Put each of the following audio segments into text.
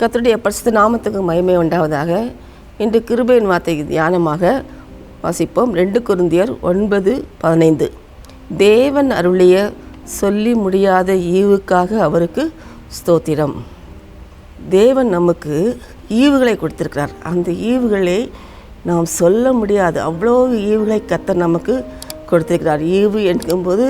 கத்தருடைய பரிசுத்த நாமத்துக்கு மயமே உண்டாவதாக. இன்று கிருபையின் வார்த்தை தியானமாக வாசிப்போம். ரெண்டு குருந்தியர் ஒன்பது பதினைந்து. தேவன் அருளிய சொல்லி முடியாத ஈவுக்காக அவருக்கு ஸ்தோத்திரம். தேவன் நமக்கு ஈவுகளை கொடுத்திருக்கிறார். அந்த ஈவுகளை நாம் சொல்ல முடியாது. அவ்வளோ ஈவுகளை கத்தர் நமக்கு கொடுத்திருக்கிறார். ஈவு என்கும்போது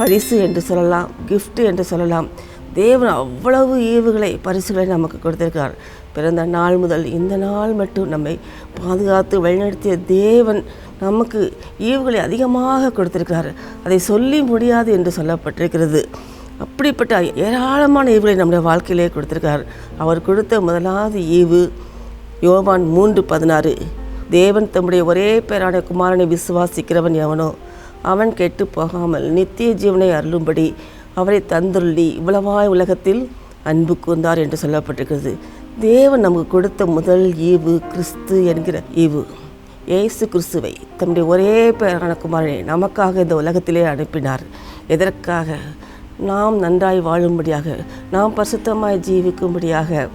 பரிசு என்று சொல்லலாம் கிஃப்ட் என்று சொல்லலாம். தேவன் அவ்வளவு ஈவுகளை பரிசுகளை நமக்கு கொடுத்திருக்கார். பிறந்த நாள் முதல் இந்த நாள் மட்டும் நம்மை பாதுகாத்து வழிநடத்திய தேவன் நமக்கு ஈவுகளை அதிகமாக கொடுத்திருக்கிறார். அதை சொல்லி முடியாது என்று சொல்லப்பட்டிருக்கிறது. அப்படிப்பட்ட ஏராளமான ஈவுகளை நம்முடைய வாழ்க்கையிலே கொடுத்திருக்கார். அவர் கொடுத்த முதலாவது ஈவு யோவான் மூன்று பதினாறு. தேவன் தம்முடைய ஒரே பேரான குமாரனை விசுவாசிக்கிறவன் எவனோ அவன் கெட்டு போகாமல் நித்திய ஜீவனை அருளும்படி அவரை தந்துள்ளி இவ்வளவாய் உலகத்தில் அன்பு கூர்ந்தார் என்று சொல்லப்பட்டிருக்கிறது. தேவன் நமக்கு கொடுத்த முதல் ஈவு கிறிஸ்து என்கிற ஈவு. இயேசு கிறிஸ்துவை தம்முடைய ஒரே பேரான குமாரனை நமக்காக இந்த உலகத்திலே அனுப்பினார். எதற்காக? நாம் நன்றாய் வாழும்படியாக நாம் பரிசுத்தமாய் ஜீவிக்கும்படியாக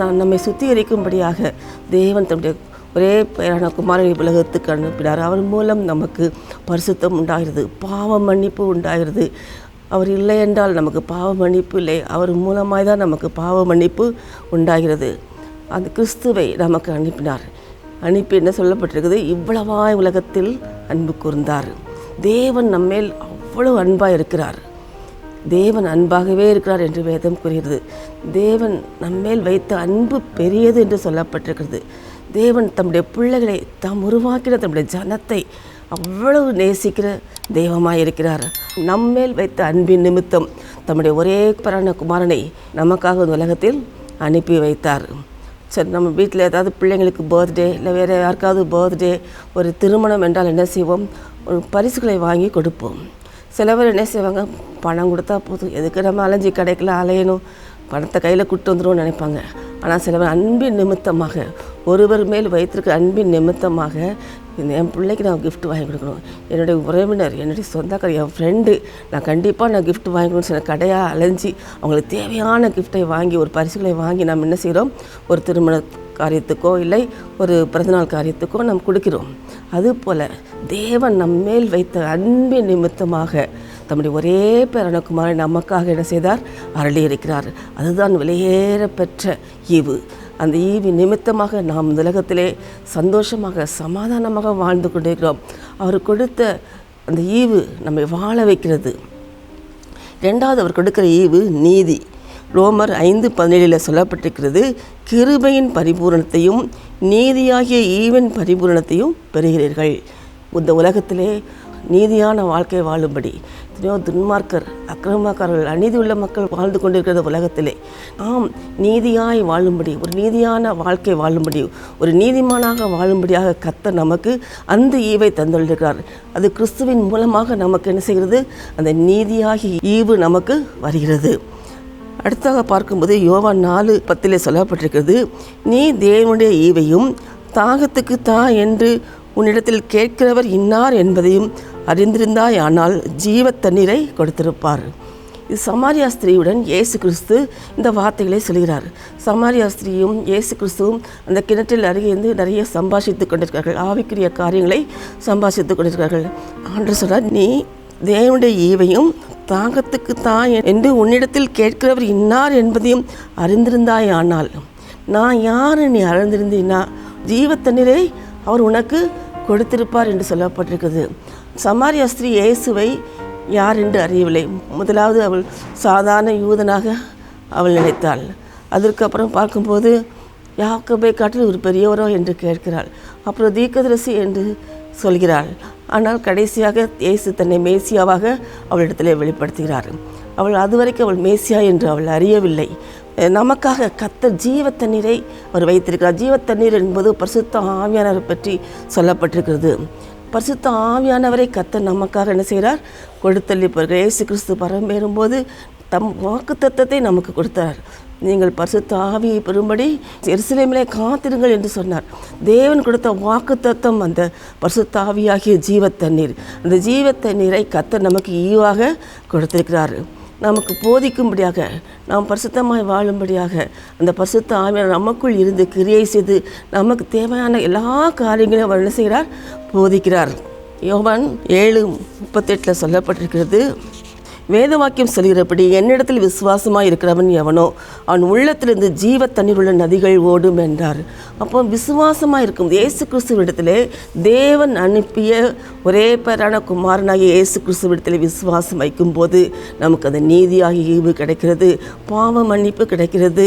நாம் நம்மை சுத்திகரிக்கும்படியாக தேவன் தம்முடைய ஒரே பெயரான குமாரனை உலகத்துக்கு அனுப்பினார். அவர் மூலம் நமக்கு பரிசுத்தம் உண்டாகிறது பாவ மன்னிப்பு உண்டாகிறது. அவர் இல்லை என்றால் நமக்கு பாவ மன்னிப்பு இல்லை. அவர் மூலமாய் தான் நமக்கு பாவ மன்னிப்பு உண்டாகிறது. அந்த கிறிஸ்துவை நமக்கு அனுப்பினார். அனுப்பி என்ன சொல்லப்பட்டிருக்குது? இவ்வளவாய் உலகத்தில் அன்பு கூர்ந்தார். தேவன் நம்மேல் அவ்வளவு அன்பாக இருக்கிறார். தேவன் அன்பாகவே இருக்கிறார் என்று வேதம் கூறுகிறது. தேவன் நம்மேல் வைத்த அன்பு பெரியது என்று சொல்லப்பட்டிருக்கிறது. தேவன் தம்முடைய பிள்ளைகளை தாம் உருவாக்கின தம்முடைய ஜனத்தை அவ்வளவு நேசிக்கிற தெய்வமாக இருக்கிறார் நம்மேல் வைத்த அன்பின் நிமித்தம் தம்முடைய ஒரே பரான குமாரனை நமக்காக இந்த உலகத்தில் அனுப்பி வைத்தார். சரி நம்ம வீட்டில் ஏதாவது பிள்ளைங்களுக்கு பர்த்டே இல்லை வேறு யாருக்காவது பர்த்டே ஒரு திருமணம் என்றால் என்ன செய்வோம்? ஒரு பரிசுகளை வாங்கி கொடுப்போம். சில பேர் என்ன செய்வாங்க? பணம் கொடுத்தா போதும். எதுக்கு நம்ம அலைஞ்சி கிடைக்கல அலையணும்? பணத்தை கையில் கூட்டு வந்துடும் நினைப்பாங்க. ஆனால் சில பேர் அன்பின் நிமித்தமாக ஒருவர் மேல் வைத்திருக்க அன்பின் நிமித்தமாக என் பிள்ளைக்கு நான் கிஃப்ட் வாங்கி கொடுக்கணும். என்னுடைய உறவினர் என்னுடைய சொந்தக்கார என் ஃப்ரெண்டு நான் கண்டிப்பாக நான் கிஃப்ட் வாங்கி கொடுக்கணும் சில கடையாக அலைஞ்சி அவங்களுக்கு தேவையான கிஃப்ட்டை வாங்கி ஒரு பரிசுகளை வாங்கி நாம் என்ன செய்கிறோம் ஒரு திருமண காரியத்துக்கோ இல்லை ஒரு பிறந்தநாள் காரியத்துக்கோ நாம் கொடுக்கிறோம். அதுபோல் தேவன் நம்மேல் வைத்த அன்பின் நிமித்தமாக தம்முடைய ஒரே பேரான நமக்காக என்ன செய்தார்? அருளி இருக்கிறார் அதுதான் விலையேற பெற்ற ஈவு. அந்த ஈவி நிமித்தமாக நாம் இந்த உலகத்திலே சந்தோஷமாக சமாதானமாக வாழ்ந்து கொண்டிருக்கிறோம். அவர் கொடுத்த அந்த ஈவு நம்மை வாழ வைக்கிறது. ரெண்டாவது அவர் கொடுக்கிற ஈவு நீதி. ரோமர் ஐந்து பதினேழில் சொல்லப்பட்டிருக்கிறது கிருபையின் பரிபூரணத்தையும் நீதியாகிய ஈவன் பரிபூரணத்தையும் பெறுகிறீர்கள். இந்த உலகத்திலே நீதியான வாழ்க்கை வாழும்படி எத்தனையோ துன்மார்க்கர் அக்கிரமக்காரர்கள் அநீதி உள்ள மக்கள் வாழ்ந்து கொண்டிருக்கிற உலகத்திலே. நாம் நீதியாய் வாழும்படி ஒரு நீதியான வாழ்க்கை வாழும்படி ஒரு நீதிமானாக வாழும்படியாக கத்த நமக்கு அந்த ஈவை தந்துள்ளிருக்கிறார். அது கிறிஸ்துவின் மூலமாக நமக்கு என்ன செய்கிறது? அந்த நீதியாகி ஈவு நமக்கு வருகிறது. அடுத்தாக பார்க்கும்போது யோவா நாலு பத்திலே சொல்லப்பட்டிருக்கிறது நீ தேவனுடைய ஈவையும் தாகத்துக்கு தா என்று உன்னிடத்தில் கேட்கிறவர் இன்னார் என்பதையும் அறிந்திருந்தாய் ஆனால் ஜீவ தண்ணீரை கொடுத்திருப்பார். இது சமாரியா ஸ்திரீயுடன் இயேசு கிறிஸ்து இந்த வார்த்தைகளை சொல்கிறார். சமாரியா ஸ்திரீயும் இயேசு கிறிஸ்துவும் அந்த கிணற்றில் அருகே இருந்து நிறைய சம்பாஷித்து கொண்டிருக்கிறார்கள். ஆவிக்குரிய காரியங்களை சம்பாஷித்து கொண்டிருக்கிறார்கள். ஆண்டு சொன்னார் நீ தேவனுடைய ஈவையும் தாகத்துக்கு தான் என்று உன்னிடத்தில் கேட்கிறவர் இன்னார் என்பதையும் அறிந்திருந்தாய் ஆனால் நான் யார் நீ அறிந்திருந்தீனா? ஜீவ தண்ணீரை அவர் உனக்கு கொடுத்திருப்பார் என்று சொல்லப்பட்டிருக்கிறது. சமாரிய ஸ்திரீ இயேசுவை யார் என்று அறியவில்லை. முதலாவது அவள் சாதாரண யூதனாக அவள் நினைத்தாள். அதற்கப்புறம் பார்க்கும்போது யாக்கபை காட்டில் ஒரு பெரியவரோ என்று கேட்கிறாள். அப்புறம் தீக்கதரசி என்று சொல்கிறாள். ஆனால் கடைசியாக இயேசு தன்னை மேசியாவாக அவளிடத்திலே வெளிப்படுத்துகிறார். அவள் அதுவரைக்கும் அவள் மேசியா என்று அவள் அறியவில்லை. நமக்காக கத்த ஜீவ தண்ணீரை அவர் வைத்திருக்கிறார். ஜீவ தண்ணீர் என்பது பரிசுத்த ஆவியானவரை பற்றி சொல்லப்பட்டிருக்கிறது. பரிசுத்த ஆவியானவரை கத்த நமக்காக என்ன செய்கிறார்? கொடுத்தள்ளி இயேசு கிறிஸ்து பரம்பேறும்போது தம் வாக்கு தத்தத்தை நமக்கு கொடுத்தார். நீங்கள் பரிசுத்த ஆவியை பெறும்படி எருசலேமிலே காத்திருங்கள் என்று சொன்னார். தேவன் கொடுத்த வாக்கு தத்துவம் அந்த பரிசுத்த ஆவியாகிய ஜீவ தண்ணீர் அந்த ஜீவ தண்ணீரை கத்த நமக்கு ஈவாக கொடுத்திருக்கிறார். நமக்கு போதிக்கும்படியாக நாம் பரிசுத்தமாய் வாழும்படியாக அந்த பரிசுத்த ஆவியார் நமக்குள் இருந்து கிரியை செய்து நமக்கு தேவையான எல்லா காரியங்களையும் அவர் என்ன செய்கிறார்? போதிக்கிறார். யோவான் ஏழு முப்பத்தெட்டில் சொல்லப்பட்டிருக்கிறது. வேத வாக்கியம் சொல்கிறபடி என்னிடத்தில் விசுவாசமாக இருக்கிறவன் எவனோ அவன் உள்ளத்திலிருந்து ஜீவ தண்ணீர் உள்ள நதிகள் ஓடும் என்றார். அப்போ விசுவாசமாக இருக்கும் இயேசு கிறிஸ்துவிடத்தில் தேவன் அனுப்பிய ஒரே பேரான குமாரனாகிய இயேசு கிறிஸ்துவிடத்தில் விசுவாசம் வைக்கும்போது நமக்கு அந்த நீதியாகிய ஈவு கிடைக்கிறது பாவ மன்னிப்பு கிடைக்கிறது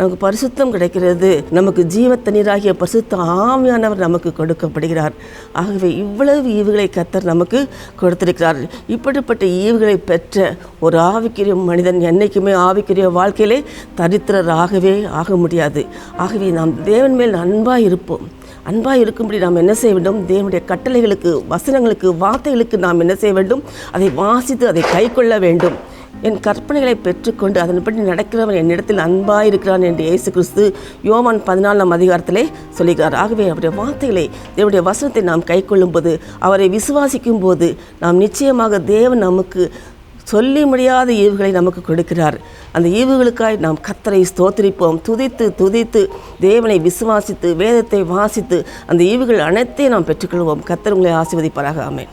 நமக்கு பரிசுத்தம் கிடைக்கிறது நமக்கு ஜீவ தண்ணீராகிய பரிசுத்த ஆமையானவர் நமக்கு கொடுக்கப்படுகிறார். ஆகவே இவ்வளவு ஈவுகளை கத்தர் நமக்கு கொடுத்திருக்கிறார். இப்படிப்பட்ட ஈவுகளை பெற்ற ஒரு ஆவிக்குரிய மனிதன் என்றைக்குமே ஆவிக்குரிய வாழ்க்கையிலே தரித்திரராகவே ஆக முடியாது. ஆகவே நாம் தேவன் மேல் அன்பாக இருப்போம். அன்பாக இருக்கும்படி நாம் என்ன செய்ய வேண்டும்? தேவனுடைய கட்டளைகளுக்கு வசனங்களுக்கு வார்த்தைகளுக்கு நாம் என்ன செய்ய வேண்டும்? அதை வாசித்து அதை கைக்கொள்ள வேண்டும். என் கற்பனைகளை பெற்றுக்கொண்டு அதன்படி நடக்கிறவன் என்னிடத்தில் அன்பாக இருக்கிறான் என்று இயேசு கிறிஸ்து யோவான் பதினாலாம் அதிகாரத்திலே சொல்லுகிறார். ஆகவே அவருடைய வார்த்தைகளை தேவனுடைய வசனத்தை நாம் கைக்கொள்ளும்போது அவரை விசுவாசிக்கும் போது நாம் நிச்சயமாக தேவன் நமக்கு சொல்லி முடியாத ஈவுகளை நமக்கு கொடுக்கிறார். அந்த ஈவுகளுக்காய் நாம் கத்தரை ஸ்தோத்திரிப்போம். துதித்து துதித்து தேவனை விசுவாசித்து வேதத்தை வாசித்து அந்த ஈவுகள் அனைத்தையும் நாம் பெற்றுக்கொள்வோம். கத்தர் உங்களை ஆசிர்வதிப்பாராக. ஆமென்.